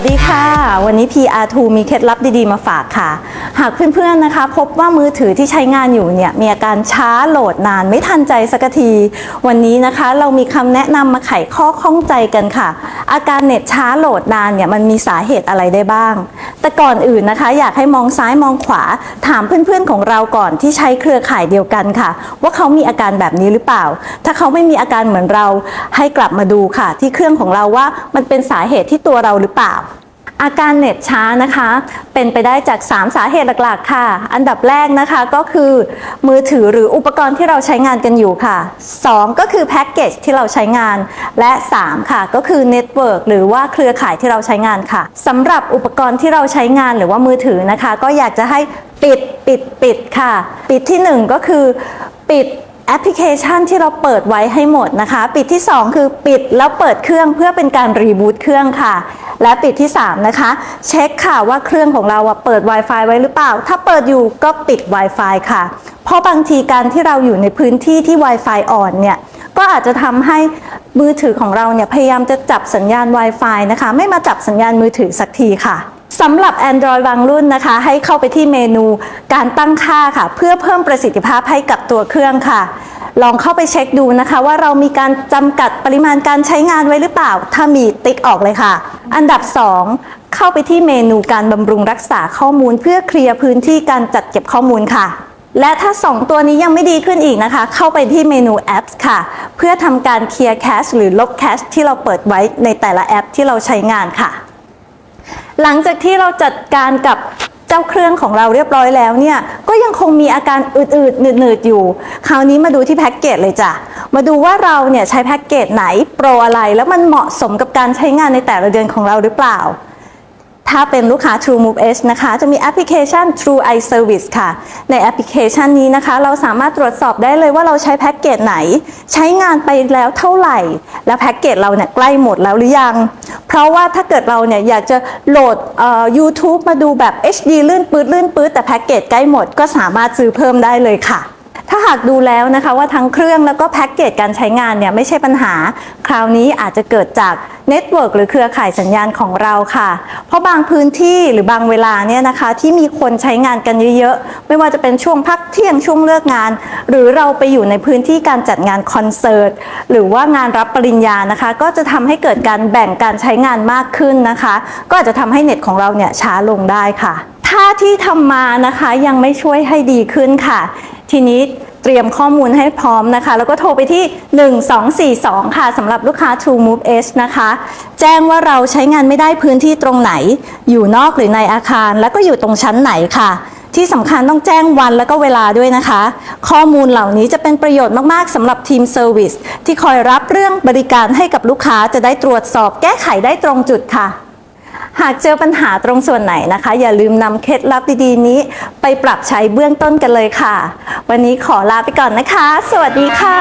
วัสดีค่ะ วันนี้ PR2 มีเคล็ดลับดีๆ มาฝากค่ะ หากเพื่อนๆนะคะ พบว่ามือถือที่ใช้งานอยู่เนี่ยมีอาการช้าโหลดนานไม่ทันใจสักที วันนี้นะคะ เรามีคำแนะนำมาไขข้อข้องใจกันค่ะ อาการเน็ตช้าโหลดนานเนี่ยมันมีสาเหตุอะไรได้บ้าง แต่ก่อนอื่นนะคะ อยากให้มองซ้ายมองขวา ถามเพื่อนๆของเราก่อนที่ใช้เครือข่ายเดียวกันค่ะ ว่าเขามีอาการแบบนี้หรือเปล่า ถ้าเขาไม่มีอาการเหมือนเราให้กลับมาดูค่ะ ที่เครื่องของเราว่ามันเป็นสาเหตุที่ตัวเราหรือเปล่า อาการเน็ตช้านะคะ เป็นไปได้จาก 3 สาเหตุหลักๆ ค่ะ อันดับแรกนะคะก็คือมือถือหรืออุปกรณ์ที่เราใช้งานกันอยู่ค่ะ 2 ก็คือแพ็กเกจที่เราใช้งาน และ 3 ค่ะ ก็คือเน็ตเวิร์กหรือว่าเครือข่ายที่เราใช้งานค่ะสำหรับอุปกรณ์ที่เราใช้งานหรือว่ามือถือนะคะ ก็อยากจะให้ปิดปิดปิดค่ะ ปิดที่ 1 ก็คือปิด แอปพลิเคชันที่เราเปิดไว้ให้หมดนะคะ ปิดที่ 2 คือปิดแล้วเปิดเครื่องเพื่อเป็นการรีบูตเครื่องค่ะ และปิดที่ 3 นะคะ เช็คค่ะว่าเครื่องของเราเปิด Wi-Fi ไว้หรือเปล่า ถ้าเปิดอยู่ก็ปิด Wi-Fi ค่ะ เพราะบางทีการที่เราอยู่ในพื้นที่ที่ Wi-Fi อ่อนเนี่ยก็อาจจะทำให้มือถือของเราเนี่ยพยายามจะจับสัญญาณ Wi-Fi นะคะ ไม่มาจับสัญญาณมือถือสักทีค่ะ สำหรับ Android บางรุ่นนะคะ ให้เข้าไปที่เมนูการตั้งค่าค่ะ เพื่อเพิ่มประสิทธิภาพให้กับตัวเครื่องค่ะ ลองเข้าไปเช็คดูนะคะ ว่าเรามีการจำกัดปริมาณการใช้งานไว้หรือเปล่า ถ้ามีติ๊กออกเลยค่ะ อันดับ 2 เข้าไปที่เมนูการบำรุงรักษาข้อมูล เพื่อเคลียร์พื้นที่การจัดเก็บข้อมูลค่ะและถ้า 2 ตัวนี้ยังไม่ดีขึ้นอีกนะคะ เข้าไปที่เมนู Apps ค่ะ เพื่อทำการเคลียร์แคชหรือลบแคชที่เราเปิดไว้ในแต่ละแอปที่เราใช้งานค่ะ หลังจากที่เราจัดการกับเจ้าเครื่องของเราเรียบร้อยแล้วเนี่ย ก็ยังคงมีอาการอืดๆหนืดๆอยู่ คราวนี้มาดูที่แพ็กเกจเลยจ้ะ มาดูว่าเราเนี่ยใช้แพ็กเกจไหนโปรอะไร แล้วมันเหมาะสมกับการใช้งานในแต่ละเดือนของเราหรือเปล่าถ้าเป็นลูกค้า True Move Edge นะคะ จะมีแอปพลิเคชัน True Eye Service ค่ะ ในแอปพลิเคชันนี้นะคะ เราสามารถตรวจสอบได้เลยว่าเราใช้แพ็กเกจไหน ใช้งานไปแล้วเท่าไหร่ และแพ็กเกจเราเนี่ยใกล้หมดแล้วหรือยัง เพราะว่าถ้าเกิดเราเนี่ยอยากจะโหลดยูทูบมาดูแบบ HD ลื่นปืดลื่นปืดแต่แพ็กเกจใกล้หมดก็สามารถซื้อเพิ่มได้เลยค่ะาหากดูแล้วนะคะว่าทั้งเครื่องแล้วก็แพ็กเกจการใช้งานเนี่ยไม่ใช่ปัญหา คราวนี้อาจจะเกิดจากเน็ตเวิร์กหรือเครือข่ายสัญญาณของเราค่ะ เพราะบางพื้นที่หรือบางเวลาเนี่ยนะคะที่มีคนใช้งานกันเยอะๆ ไม่ว่าจะเป็นช่วงพักเที่ยงช่วงเลิกงาน หรือเราไปอยู่ในพื้นที่การจัดงานคอนเสิร์ตหรือว่างานรับปริญญานะคะ ก็จะทำให้เกิดการแบ่งการใช้งานมากขึ้นนะคะ ก็อาจจะทำให้เน็ตของเราเนี่ยช้าลงได้ค่ะ ถ้าที่ทำมานะคะยังไม่ช่วยให้ดีขึ้นค่ะ ทีนี้ ตรียมข้อมูลให้พร้อมนะคะ แล้วก็โทรไปที่ 1242 ค่ะสำหรับลูกค้า True Move Edge นะคะ แจ้งว่าเราใช้งานไม่ได้พื้นที่ตรงไหน อยู่นอกหรือในอาคาร แล้วก็อยู่ตรงชั้นไหนค่ะ ที่สำคัญต้องแจ้งวันแล้วก็เวลาด้วยนะคะ ข้อมูลเหล่านี้จะเป็นประโยชน์มาก ๆสำหรับทีมเซอร์วิสที่คอยรับเรื่องบริการให้กับลูกค้าจะได้ตรวจสอบแก้ไขได้ตรงจุดค่ะ หากเจอปัญหาตรงส่วนไหนนะคะ อย่าลืมนำเคล็ดลับดีๆนี้ ไปปรับใช้เบื้องต้นกันเลยค่ะ วันนี้ขอลาไปก่อนนะคะ สวัสดีค่ะ